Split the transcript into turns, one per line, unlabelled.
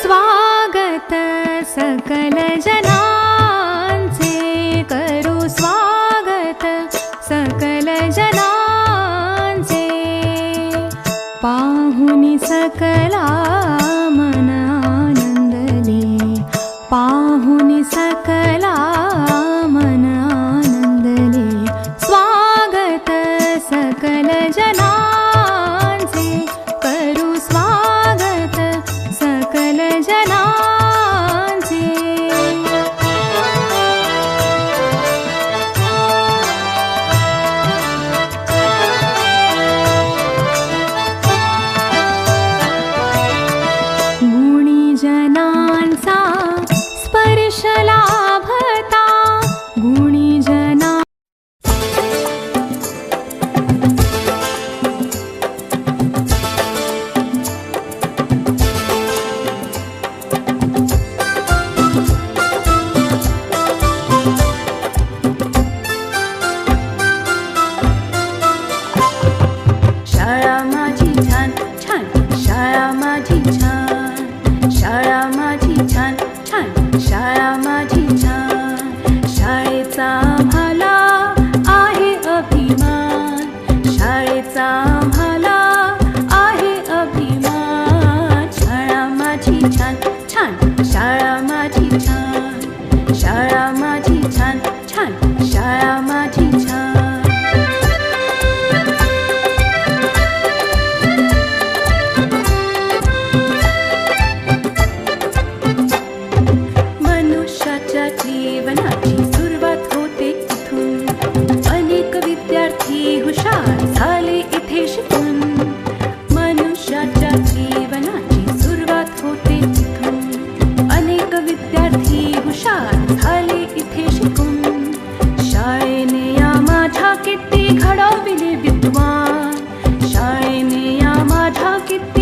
स्वागत सकल जनांचे
शाळा माझी छान छान शाळा माझी छान शाळा माझी छान छान शाळा माझी